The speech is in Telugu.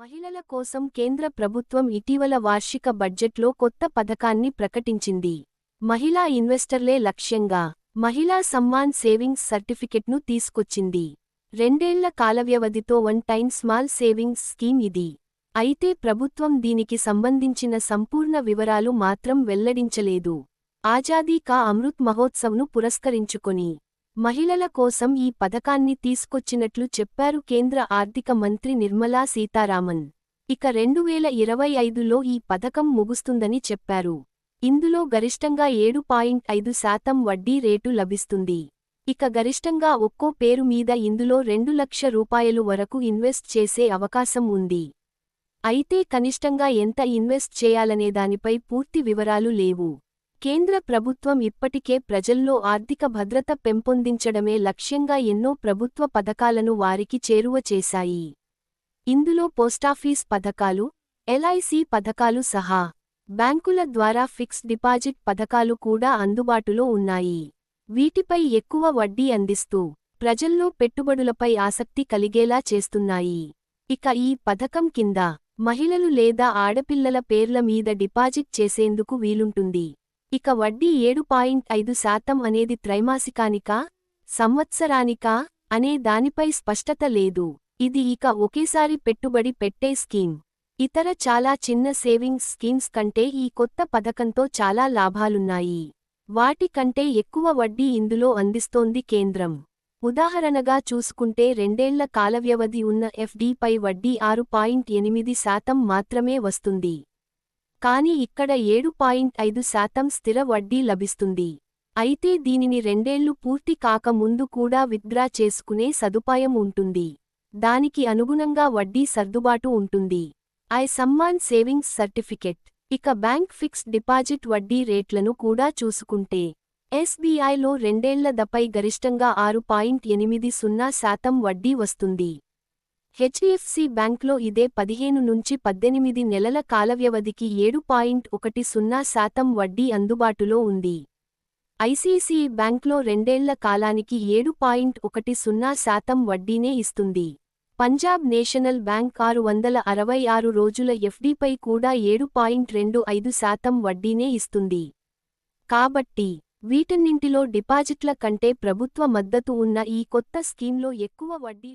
మహిళల కోసం కేంద్ర ప్రభుత్వం ఇటీవల వార్షిక బడ్జెట్లో కొత్త పథకాన్ని ప్రకటించింది. మహిళా ఇన్వెస్టర్లే లక్ష్యంగా మహిళా సమ్మాన్ సేవింగ్స్ సర్టిఫికెట్ను తీసుకొచ్చింది. రెండేళ్ళ కాలవ్యవధితో one time small savings scheme ఇది. అయితే ప్రభుత్వం దీనికి సంబంధించిన సంపూర్ణ వివరాలు మాత్రం వెల్లడించలేదు. ఆజాదీ కా అమృత్ మహోత్సవ్ను పురస్కరించుకొని మహిళల కోసం ఈ పథకాన్ని తీసుకొచ్చినట్లు చెప్పారు కేంద్ర ఆర్థిక మంత్రి నిర్మలా సీతారామన్. ఇక రెండు వేల ఇరవై ఐదులో ఈ పథకం ముగుస్తుందని చెప్పారు. ఇందులో గరిష్టంగా ఏడు పాయింట్ ఐదు శాతం వడ్డీ రేటు లభిస్తుంది. ఇక గరిష్టంగా ఒక్కో పేరు మీద ఇందులో రెండు లక్ష రూపాయలు వరకు ఇన్వెస్ట్ చేసే అవకాశం ఉంది. అయితే కనిష్టంగా ఎంత ఇన్వెస్ట్ చేయాలనే దానిపై పూర్తి వివరాలు లేవు. కేంద్ర ప్రభుత్వం ఇప్పటికే ప్రజల్లో ఆర్థిక భద్రత పెంపొందించడమే లక్ష్యంగా ఎన్నో ప్రభుత్వ పథకాలను వారికి చేరువ చేశాయి. ఇందులో పోస్టాఫీస్ పథకాలు ఎల్ఐసి పథకాలు సహా బ్యాంకుల ద్వారా ఫిక్స్డ్ డిపాజిట్ పథకాలు కూడా అందుబాటులో ఉన్నాయి. వీటిపై ఎక్కువ వడ్డీ అందిస్తూ ప్రజల్లో పెట్టుబడులపై ఆసక్తి కలిగేలా చేస్తున్నాయి. ఇక ఈ పథకం కింద మహిళలు లేదా ఆడపిల్లల పేర్ల మీద డిపాజిట్ చేసేందుకు వీలుంటుంది. ఇక వడ్డీ ఏడు పాయింట్ ఐదు శాతం అనేది త్రైమాసికానికా సంవత్సరానికా అనే దానిపై స్పష్టత లేదు. ఇది ఇక ఒకేసారి పెట్టుబడి పెట్టే స్కీమ్. ఇతర చాలా చిన్న సేవింగ్స్ స్కీమ్స్ కంటే ఈ కొత్త పథకంతో చాలా లాభాలున్నాయి. వాటి కంటే ఎక్కువ వడ్డీ ఇందులో అందిస్తోంది కేంద్రం. ఉదాహరణగా చూసుకుంటే రెండేళ్ళ కాలవ్యవధి ఉన్న ఎఫ్డీపై వడ్డీ ఆరు పాయింట్ ఎనిమిది శాతం మాత్రమే వస్తుంది. కాని ఇక్కడ ఏడు పాయింట్ ఐదు శాతం స్థిర వడ్డీ లభిస్తుంది. అయితే దీనిని రెండేళ్ళు పూర్తి కాక ముందు కూడా విత్డ్రా చేసుకునే సదుపాయం ఉంటుంది. దానికి అనుగుణంగా వడ్డీ సర్దుబాటు ఉంటుంది. ఐ సమ్మాన్ సేవింగ్స్ సర్టిఫికెట్. ఇక బ్యాంక్ ఫిక్స్డ్ డిపాజిట్ వడ్డీ రేట్లను కూడా చూసుకుంటే ఎస్బీఐలో రెండేళ్ళ దపై గరిష్టంగా ఆరు పాయింట్ ఎనిమిది సున్నా శాతం వడ్డీ వస్తుంది. హెచ్డిఎఫ్సి బ్యాంక్లో ఇదే పదిహేను నుంచి పద్దెనిమిది నెలల కాలవ్యవధికి ఏడు పాయింట్ ఒకటి సున్నా శాతం వడ్డీ అందుబాటులో ఉంది. ఐసీసీఈ బ్యాంక్లో రెండేళ్ళ కాలానికి ఏడు పాయింట్ ఒకటి సున్నా శాతం వడ్డీనే ఇస్తుంది. పంజాబ్ నేషనల్ బ్యాంక్ ఆరు వందల అరవై ఆరు రోజుల ఎఫ్డీపై కూడా ఏడు పాయింట్ రెండు ఐదు శాతం వడ్డీనే ఇస్తుంది. కాబట్టి వీటన్నింటిలో డిపాజిట్ల కంటే ప్రభుత్వ మద్దతు ఉన్న ఈ కొత్త స్కీంలో ఎక్కువ వడ్డీ